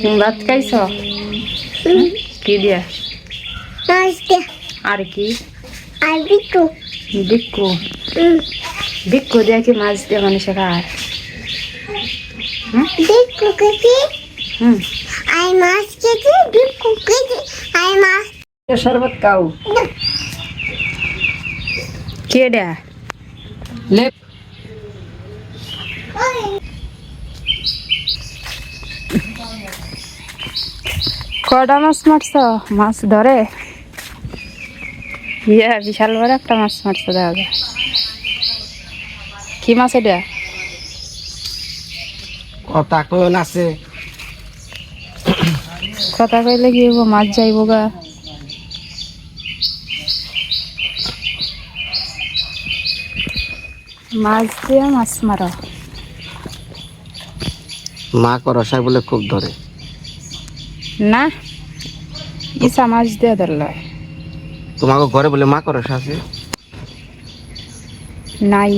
তুমি ভাত খাইছ কি দিয়া. আর কি. বিক্কু Mm. বিক্কু দিয়া কি মাছ দিয়ে মানুষ খায় Big cookie. Hmm must get it. Big cookie. I must. শরবত খাও লেপ কটা মাছ মারছ? মাছ ধরে? ইয়া বিশাল বড় একটা মাছ মারছ দেখা যায় কি মাছ এটা? কথা কইন আছে কথা কইলে কি হব মাছ যাইব গা। মাছ দিয়ে মাছ মারো। মা করসাই বলে খুব ধরে। না? ইসা মাছ দিয়ে ধরল। তোমাকে ঘরে বলে মা করস আছে নাই।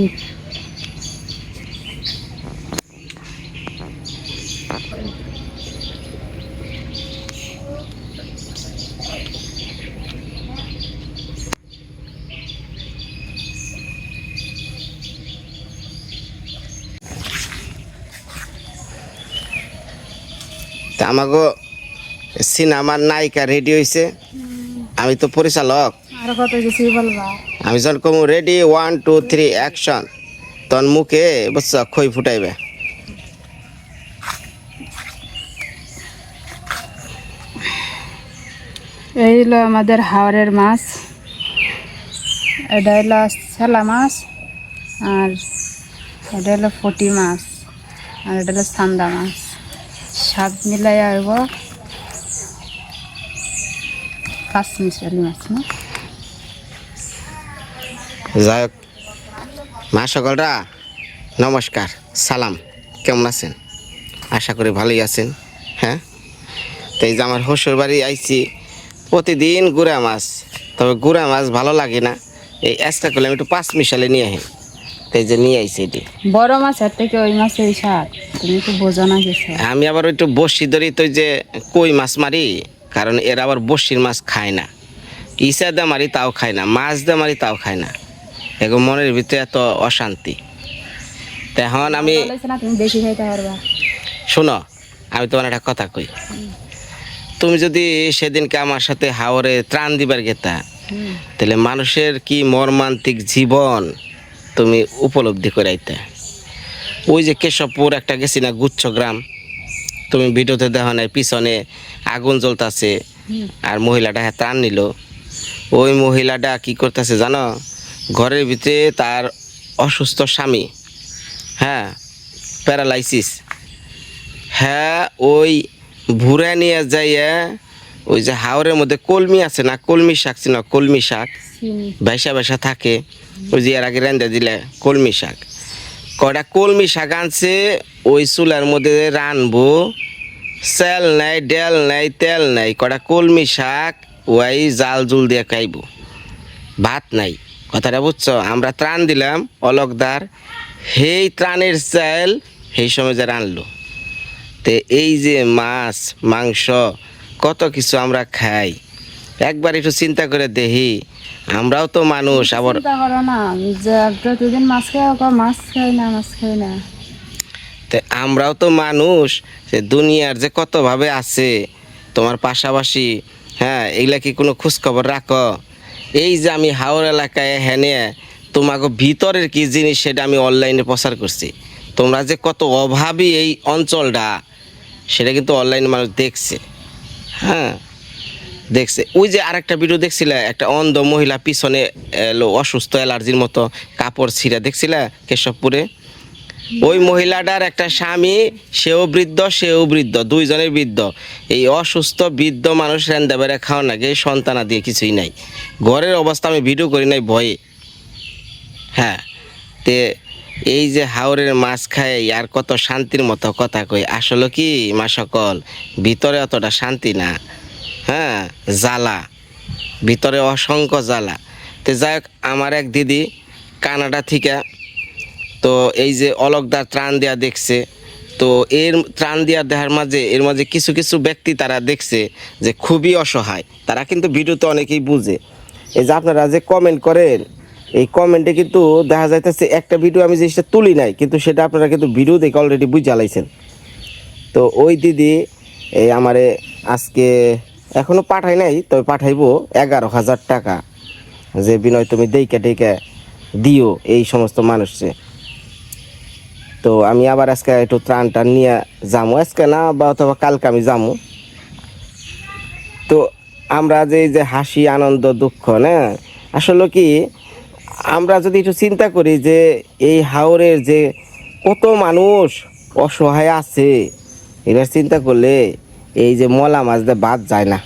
আমাকে সিনেমার নায়িকা রেডি হয়েছে আমি তো পরিচালক। আমি যখন কমু ready one two three action তখন মুখে বুঝছ খই ফুটাইবে। এই হলো আমাদের হাওড়ের মাছ। এটা হলো ছেলা মাছ আর এটা হলো ফটি মাছ আর এটা হলো সান্দা মাছ। সব মিলাই আসব পাঁচ মিশালি মাছ না? যাই হোক। মা সকলরা নমস্কার সালাম কেমন আছেন? আশা করি ভালোই আছেন হ্যাঁ? তো এই যে আমার শ্বশুর বাড়ি আইছি প্রতিদিন গুড়া মাছ তবে গুড়া মাছ ভালো লাগে না। এই এক্সট্রা করলে আমি একটু পাঁচ মিশালে নিয়ে আহি তো এই যে নিয়ে আইছি এটি। বড় মাছের থেকে ওই মাছের স্বাদ তুমি তো বোঝো না কিছু। আমি আবার একটু বসি ধরি তো যে কই মাছ মারি কারণ এরা আবার বসির মাছ খায় না। ইসা দা মারি তাও খায় না মাছ দা মারি তাও খায় না। এগো মনের ভিতরে এত অশান্তি। তখন আমি শোনো আমি তোমার একটা কথা কই। তুমি যদি সেদিনকে আমার সাথে হাওরে ত্রাণ দিবার গেতা তাহলে মানুষের কি মর্মান্তিক জীবন তুমি উপলব্ধি করাইতে? ওই যে কেশবপুর একটা গেছি না গুচ্ছ গ্রাম। তুমি ভিডিওতে দেখো নাই পিছনে আগুন জ্বলতাছে। আর মহিলাটা হ্যাঁ ত্রাণ নিল। ওই মহিলাটা কি করতেছে জানো? ঘরের ভিতরে তার অসুস্থ স্বামী হ্যাঁ প্যারালাইসিস। হ্যাঁ ওই ভুরে নিয়ে যাইয়া ওই যে হাওরের মধ্যে কলমি আছে না কলমি শাক ছিল কলমি শাক? বেসা বেসা থাকে। ওই যে এর আগে রেন্দে দিলে কলমি শাক। কয়টা কলমি শাক আনছে? ওই চুলার মধ্যে রানবো। সেল নাই, ডেল নাই, তেল নাই কটা কলমি শাক? ওই জাল জুল দিয়ে খাইবো। ভাত নাই। কথাটা বুঝছ? আমরা ত্রাণ দিলাম অলকদার। সেই ত্রাণের চাল সেই সময় যে রানলো। তে এই যে মাছ, মাংস, কত কিছু আমরা খাই। একবার একটু চিন্তা করে দেখি। আমরাও তো মানুষ আবার চিন্তা করো না যে প্রতিদিন মাছ খাই মাছ খাই না মাছ খাই না। আমরাও তো মানুষ যে দুনিয়ার যে কতভাবে আছে তোমার পাশাপাশি হ্যাঁ এগুলা কি কোনো খোঁজখবর রাখো? এই যে আমি হাওর এলাকায় হেনে তোমাকে ভিতরের কি জিনিস সেটা আমি অনলাইনে প্রচার করছি। তোমরা যে কত অভাবী এই অঞ্চলটা সেটা কিন্তু অনলাইনে মানুষ দেখছে। হ্যাঁ দেখছে। ওই যে আরেকটা ভিডিও দেখছিলে? একটা অন্ধ মহিলা পিছনে এলো অসুস্থ, অ্যালার্জির মতো কাপড় ছিঁড়া, দেখছিলে কেশবপুরে? ওই মহিলাটার একটা স্বামী, সেও বৃদ্ধ সেও বৃদ্ধ, দুইজনের বৃদ্ধ। এই অসুস্থ, বৃদ্ধ মানুষ রেন্দা বেড়ে খাওয়া নাকি সন্তানা দিয়ে কিছুই নাই। ঘরের অবস্থা আমি ভিডিও করি নাই, ভয়ে। হ্যাঁ তে এই যে হাওরের মাছ খায়, আর কত শান্তির মতো কথা কই আসলে কি, মা সকল? ভিতরে অতটা শান্তি না। হ্যাঁ জ্বালা। ভিতরে অসংখ্য জ্বালা। তো যাই হোক, আমার এক দিদি কানাডা থেকে, তো এই যে অলকদার ত্রাণ দেওয়া দেখছে, তো এর ত্রাণ দেওয়ার দেহার মাঝে, এর মাঝে কিছু কিছু ব্যক্তি তারা দেখছে যে খুবই অসহায়। তারা কিন্তু ভিডিওতে অনেকেই বুঝে। এই যে আপনারা যে কমেন্ট করেন, এই কমেন্টে কিন্তু দেখা যাইতেছে একটা ভিডিও আমি জিনিসটা তুলি নাই, কিন্তু সেটা আপনারা কিন্তু ভিডিও দেখে অলরেডি বুঝে লাইছেন তো ওই দিদি, এই আমারে আজকে এখনও পাঠাই নাই, তবে পাঠাইবো এগারো হাজার টাকা। যে বিনয় তুমি দেইকে ডেকে দিও এই সমস্ত মানুষকে তো আমি আবার আজকে একটু ত্রাণটা নিয়ে যাব আজকে না বা অথবা কালকে আমি যাব তো আমরা যে যে হাসি, আনন্দ, দুঃখ, না? আসলে কি, আমরা যদি একটু চিন্তা করি যে এই হাওরের যে কত মানুষ অসহায় আছে এটা চিন্তা করলে এই যে মলা মাছ দিয়ে বাদ যায় না।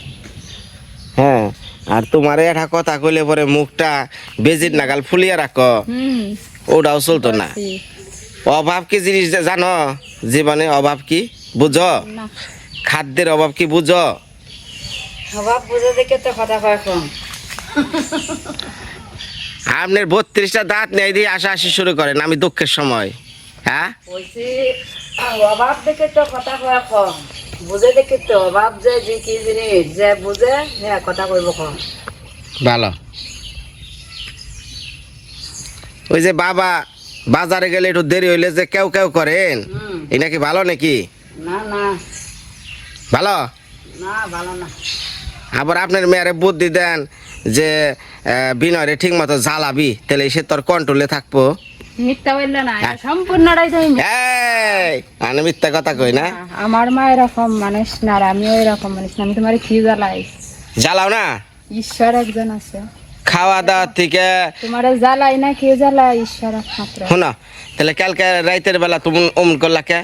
হ্যাঁ আর তোমার একটা কথা কইলে পরে মুখটা বেজির নাগাল ফুলিয়ে রাখো। ওটাও চলতো না। অভাব কি জিনিস জানো? জীবনে অভাব কি? বুঝো? খাদ্যের অভাব কি বুঝো? অভাব বুঝে দেখে তো কথা কয় কম আপনার বত্রিশটা দাঁত নেই দিয়ে আসা আসি শুরু করেন আমি দুঃখের সময়। হ্যাঁ? অভাব দেখে তো কথা কয় কম বুঝে দেখে তো অভাব যে যে কি জিনিস যে বুঝে হ্যাঁ কথা কইব কম। ভালো। ওই যে বাবা বাজারে গেলে একটু দেরি হইলে যে কেউ কেউ করেন এই নাকি ভালো নাকি? না না। ভালো? না ভালো না। আবার আপনার মেয়েরে বুদ্ধি দেন যে বিনয়রে ঠিক মতো জ্বালাবি তাহলে সে তোর কন্ট্রোলে থাকব। মিথ্যা বললে না হ্যাঁ। সম্পূর্ণটাই তো আমি মিথ্যা কথা কই না? আমার মা এরকম মানুষ না আর আমিও এরকম মানুষ না আমি তোমার কি জ্বালাই? জ্বালাও না? ঈশ্বর একজন আছে। খাওয়া দাওয়া থেকে তোমার জ্বালাই না কে জ্বালাই ঈশ্বর একমাত্র। শোনো তাহলে কালকে রাইতের বেলা তুমি অমন করলা কে?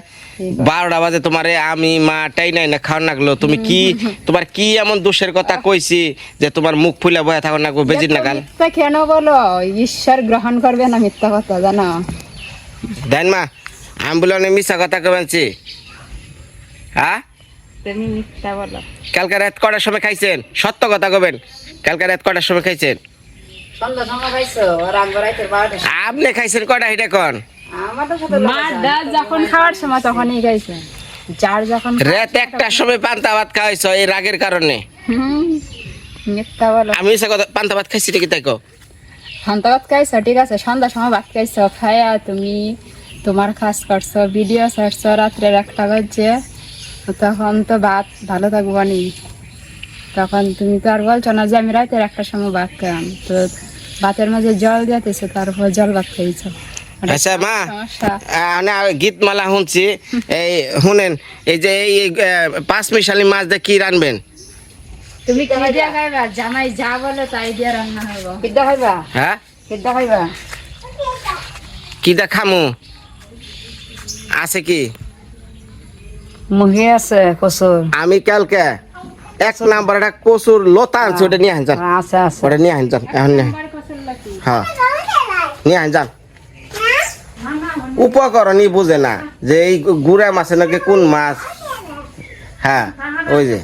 বারোটা বাজে তোমারে আমি মা টাই নাই না খাওয়ার নাগলো। তুমি কি তোমার কি এমন দোষের কথা কইছি যে তোমার মুখ ফুলে বয়ে থাকো না বেজির নাগাল? মিথ্যা কেন বলো? ঈশ্বর গ্রহণ করবে না মিথ্যা কথা জানো? দেন মা আমি বলে অনেক মিশা কথা কবেনছি হ্যাঁ তুমি মিথ্যা বলো। কালকে রাত কটার সময় খাইছেন? সত্য কথা কবেন? কালকে রাত কটার সময় খাইছেন? আপনি খাইছেন কটা এটা কন যখন খাওয়ার সময় তখনই খাইছে। যার যখন রাত একটার সময় পান্তা ভাত খাওয়াইছ এই রাগের কারণে? আমি কথা পান্তা ভাত খাইছি তাই ভাত খাইছো ঠিক আছে সন্ধ্যার সময় ভাত খাইছো। খায়া তুমি তোমার কাজ করছ ভিডিও ছাড়ছো রাত্রের একটা বাজছে। তখন তো ভাত ভালো থাকব নি। তখন তুমি তো আর বলছো না যে আমি রাতের একটা সময় ভাত খাম তো ভাতের মাঝে জল দিতেছে তারপর জল ভাত খাইছো। আচ্ছা মা সমস্যা। না গীতমালা শুনছি। এই শুনেন এই যে এই পাঁচ মিশালি মাছ দিয়ে কি রানবেন? তুমি কি দিয়া খাইবা জামাই যা বলে তাই দিয়া রান্না হইব। খাইবা? হ্যাঁ? কিদ্দা খাইবা? কি খামু? আছে কি? মুহি আছে কচুর আমি কালকে এক নাম্বার একটা কচুর লতা আনছি ওটা নিয়ে আন যান। আছে আছে। ওটা নিয়ে আন যান এখন নিয়ে। হ্যাঁ নিয়ে আন যান। উপকরণই বুঝে না যে এই গুড়া মাছে নাকি কোন মাছ? হ্যাঁ ওই যে।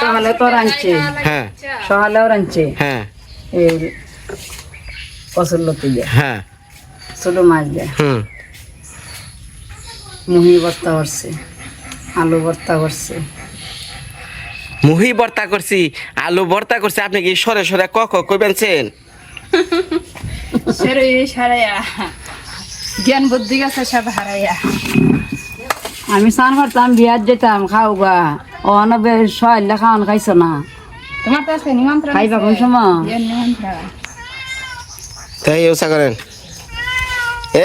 সকালে তো রাঁধছে। হ্যাঁ। সকালেও রাঁধছে। হ্যাঁ। এই কচুর দিয়ে। হ্যাঁ। ছোট মাছ দিয়ে। হুম। মুহি ভর্তা করছে আলু ভর্তা করছে। মুহি ভর্তা করছি আলু ভর্তা করছি। আপনি কি সরে সরে ক ক কইবেনছেন সারাইয়া। জ্ঞান বুদ্ধি গেছে সব হারাইয়া। আমি স্নান করতাম বিয়ার যেতাম খাও গা। ও অনবে সহাইলে খাওয়ান খাইছো না। তোমার তো আছে নিমন্ত্রণ খাইবা কোন সময়? তাই ইউসা করেন।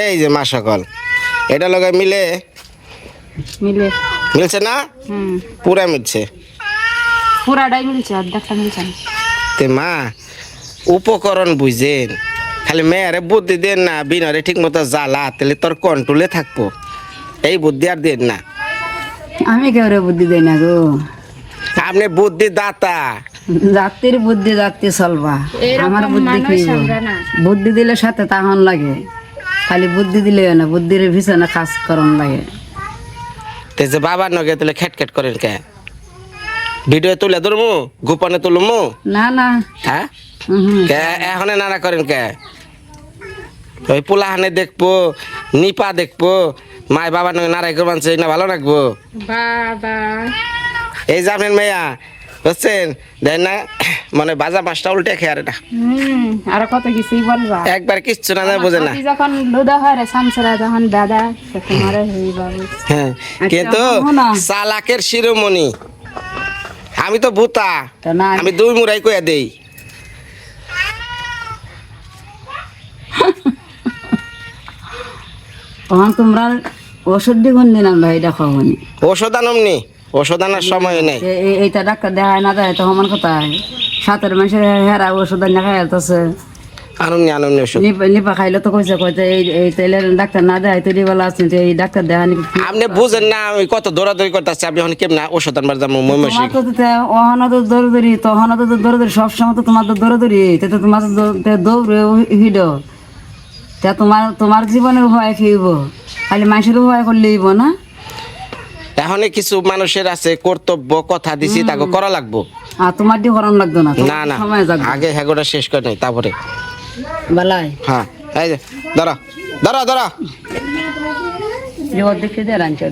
এই যে মা সকল এটা লগে মিলে। মিলে। মিলছে না? হুম। পুরা মিলছে। পুরাটাই মিলছে অর্ধেকটা মিলছে। না তে মা উপকরণ বুঝেন। খালি মেয়েরে বুদ্ধি দেন না বিনরে ঠিক মতো জ্বালা তাহলে তোর কন্ট্রোলে থাকব। এই বুদ্ধি আর দেন না। আমি কেউরে বুদ্ধি দেই না গো। আপনি বুদ্ধি দাতা জাতির বুদ্ধি জাতি চলবা। আমার বুদ্ধি কি বুদ্ধি দিলে সাথে তাহন লাগে। খালি বুদ্ধি দিলে না বুদ্ধির পিছনে কাজ করন লাগে। তে যে বাবার নগে তাহলে খেট খেট করেন কে? ভিডিও তুলে ধরমু গোপনে তুলমু না না। হ্যাঁ? কে এখন নানা করেন কে? ওই পোলাহানে দেখব নিপা দেখব মায় বাবা নয় নারাই করবান সেই না ভালো রাখব বাবা। এই যে আপনার মেয়া বুঝছেন? দেন না মানে বাজা মাছটা উল্টে খেয়ে আর এটা হুম আর কত কিছুই বলবা। একবার কিচ্ছু না বোঝে না। যখন লুদা হয় রে সামসরা যখন দাদা সে তোমার হইবা হ্যাঁ কিন্তু আচ্ছা, চালাকের শিরোমণি। আমি তো ভূতা। আমি দুই মুরাই কইয়া দেই। তখন তোমরা ওষুধ দিগুন দিলাম ভাই দেখো ওষুধ আনমনি ওষুধ আনার সময় নেই। এইটা ডাক্তার দেখায় না দেয় তো সমান কথা সাতের মাসে হেরা ওষুধ না খাই আছে আনমনি আনমনি ওষুধ নিপা খাইলে তো কইছে কইতে এই তেলের ডাক্তার না দেয় তৈরি বেলা আছে তো এই ডাক্তার দেখা নি আপনি বুঝেন না আমি কত দৌড়াদৌড়ি করতেছি আপনি এখন কেমন ওষুধ আনবার যাব ময়মনসিং তোমার তো তো অহন তো দৌড়দৌড়ি তহন তো দৌড়দৌড়ি সবসময় তো তোমার তো দৌড়দৌড়ি তে তো তোমার দৌড়ে হিড তা তোমার তোমার জীবনের ভয় ফিরব খালি মানুষের ভয় করলে হইব না এখন কিছু মানুষের আছে কর্তব্য কথা দিছি তাকে করা লাগবো আর তোমার দিয়ে হরণ লাগতো না না না আগে হ্যাগোটা শেষ করে নেই তারপরে বেলায় হ্যাঁ এই যে ধরো ধরো ধরো যে অর্ধেক দিয়ে রাঁচি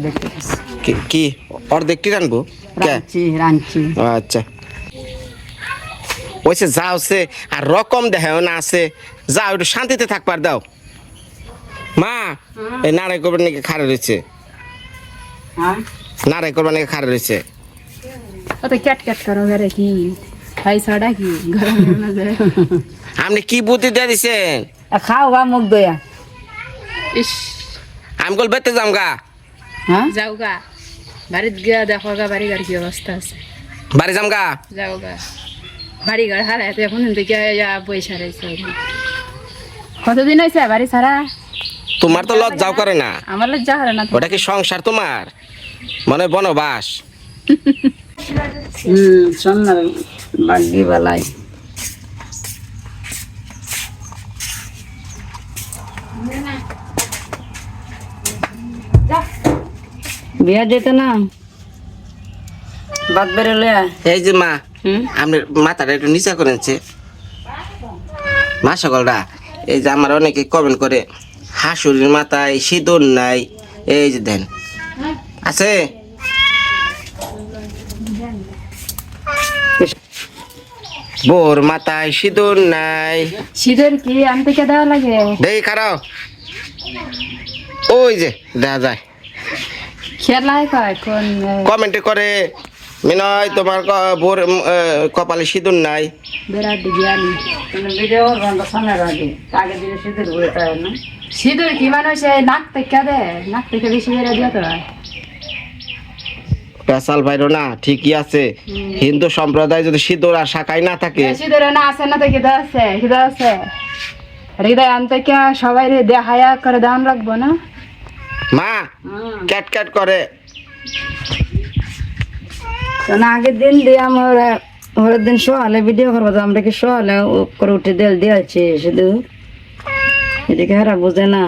কি- কি? অর্ধেকটি রানবো আচ্ছা। ওইসে যাও সে আর রকম দেখাও না আছে যাও একটু শান্তিতে থাকবার দাও। মা এই নাড়াই করবার নাকি খাড়া রয়েছে। হ্যাঁ। নাড়াই করবার নাকি খাড়া রয়েছে। ক্যাট ক্যাট করো কি? ছাড়া কি? ঘরে না যায় আপনি কি বুদ্ধি দিয়ে দিছেন খাও গা মুখ দয়া ইস। আমি কল বেতে যাম গা। হ্যাঁ যাও গা। বাড়িত গিয়া দেখো গা বাড়ি ঘর কি অবস্থা আছে। বাড়ি যাম গা। যাও গা। বাড়ি ঘর হারায় তো এখন থেকে পয়সা রয়েছে কতদিন হয়েছে বাড়ি ছাড়া তোমার তো লজ্জাও করে না। আমার লজ্জা হারে না ওটা কি সংসার তোমার মনে বনবাস। হুম বাগি বেলায় বিয়া যেতে না? বাদ বেরোলে এই যে মা আপনি মাথাটা একটু নিচা করেছে মা সকলরা এই যে আমার অনেকে কমেন্ট করে হাসুরির মাথায় সিঁদুর নাই এই যে দেন। আছে? বোর মাথায় সিঁদুর নাই। শীতের কি আনতে কে দেওয়া লাগে? দেখি খারাও ওই যে দেখা যায়। খেলায় কয় কোন কমেন্টে করে মিনয় তোমার বোর আহ, কপালে সিঁদুর নাই। বিরাট জ্ঞানী ভিডিও সামনে রাখে আগে দিনে শীতের ঘুরে না? শীতের কি মানুষ নাক থেকে দে নাক থেকে বেশি বেড়ে দিয়ে তো পেশাল ভাইরো না ঠিকই আছে। হিন্দু সম্প্রদায় যদি সিঁদুর আর শাখাই না থাকে। শীতের না আছে না থেকে দেওয়া আছে হৃদয় আছে। হৃদয় আনতে কে সবাই দেখায়া করে দান রাখব না। মা ক্যাট ক্যাট করে। না আগের দিন দিয়ে আমার পরের দিন সকালে ভিডিও করব আমরা কি সকালে করে উঠে দেল দিয়েছি শুধু এদিকে হারা বোঝে না।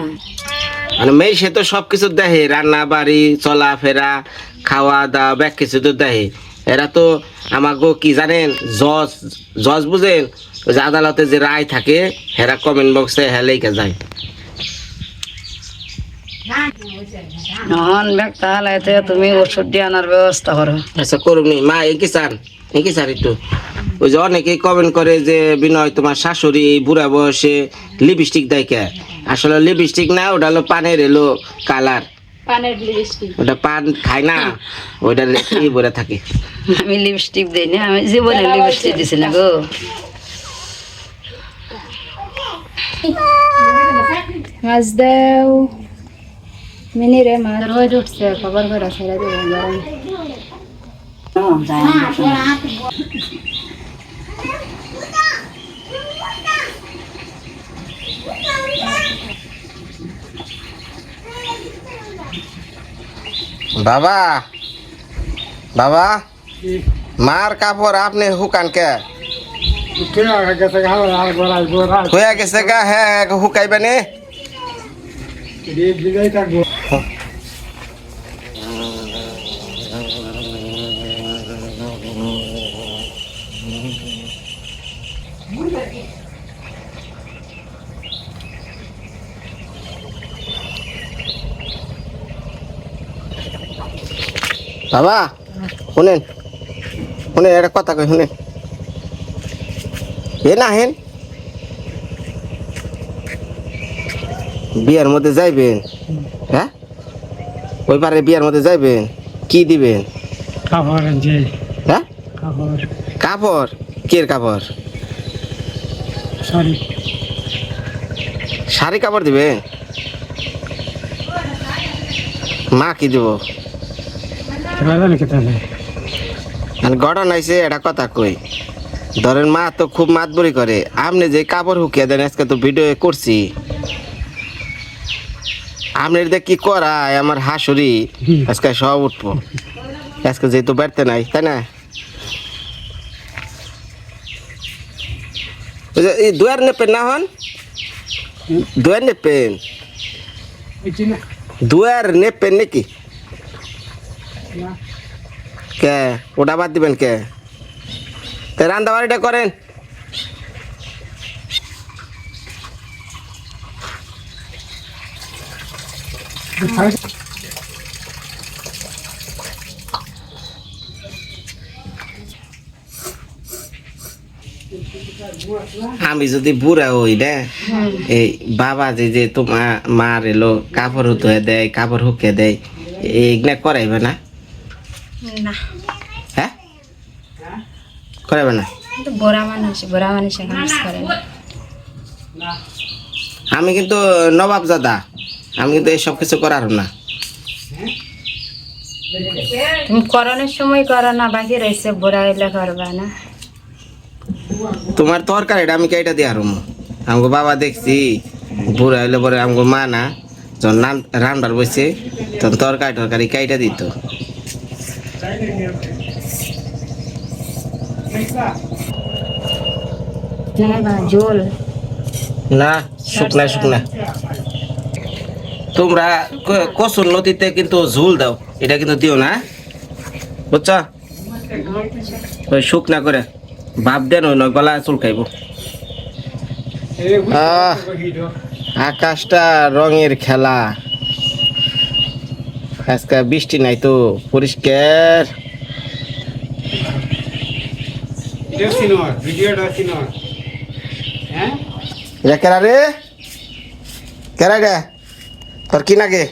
মানে মেয়ে সে তো সবকিছু দেখে। রান্না বাড়ি চলাফেরা খাওয়া দাওয়া ব্যাগ কিছু তো দেখে। এরা তো আমাকে কি জানেন জজ জজ বুঝেন? ওই যে আদালতে যে রায় থাকে হেরা কমেন্ট বক্সে হেলেইকে যায়। নহন ব্যাগ তাহলে তুমি ওষুধ দিয়ে আনার ব্যবস্থা করো। আচ্ছা করুন মা একই চান? একই চান একটু? ওই যে অনেকেই কমেন্ট করে যে বিনয় তোমার শাশুড়ি এই বুড়া বয়সে লিপস্টিক দেয় কে? আসলে লিপস্টিক না ওটা হলো পানের এলো কালার পানের ওটা পান খায় না কি বলে থাকে। আমি লিপস্টিক দিই না আমি জীবনে লিপস্টিক দিছি না গো। মাছ দেও। মিনি রে মাছ। রোজ উঠছে খবর করে ছেড়ে দেবো গরম বাবা বাবা মার কাপড় আপনি হুকান কে হয়ে গেছে গা হ্যাঁ হুকাইবে বাবা শুনেন শুনেন একটা কথা কই শুনেন। এ না হেন বিয়ার মধ্যে যাইবেন হ্যাঁ? ওই পারে বিয়ার মধ্যে যাইবেন কি দিবেন? যে হ্যাঁ? কাপড়। কের কাপড়? শাড়ি কাপড় দিবেন? মা কি দিব? তাহলে। মানে আইছে এটা কথা কই। ধরেন মা তো খুব মাতবরি করে। আপনি যে কাপড় হুকিয়ে দেন আজকে তো ভিডিও করছি। আপনি এটা কি করায় আমার হাসুরি আজকে সব উঠবো। আজকে যেহেতু বেড়তে নাই তাই না? এই দুয়ার নেপেন না হন? দুয়ার নেপেন? দুয়ার নেপেন নাকি? কে? ওটা বাদ দিবেন কে? তা রান্না বাড়িটা করেন। আমি যদি বুড়া হই, না? এই বাবা যে যে তোমার মার এলো, কাপড় ধুয়ে দেয়, কাপড় হুকে দেয় এইগুলা করাইবে না? না। হ্যাঁ? করাইবে না। মানুষ বুড়া মানুষ করে আমি কিন্তু নবাব দাদা আমি কিন্তু এইসব কিছু করার না। তুমি করোনার সময় করো না বাকি রয়েছে বুড়া হইলে করবা না। তোমার তরকারিটা আমি কেটে দিয়ে আরম আমাকে বাবা দেখছি বুড়া হইলে পরে আমাকে মা না। যখন রান রান্নার বসে তখন তরকারি টরকারি কেটে দিত। জোল না শুকনা শুকনা। তোমরা কসুর নদীতে কিন্তু ঝুল দাও। এটা কিন্তু দিও না। বুঝছ? ওই শুকনা করে। ভাব দেন ওই নয় গলা চুলকাইব আহ। আকাশটা রঙের খেলা। আজকে বৃষ্টি নাই তো পরিষ্কার। সিনোর হ্যাঁ? এটা কেরা রে? কেরা রে তোর কি নাগে?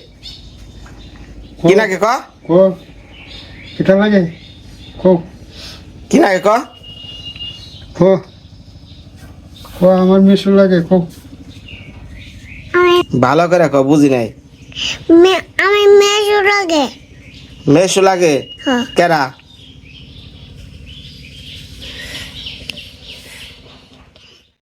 কি নাগে ক? কো কিতা লাগে কো। কি নাগে ক? কো। কো আমার মিশু লাগে কো। ভালো করে ক বুঝি নাই। আমি মেজো লাগে মেশু লাগে হ্যাঁ কেরা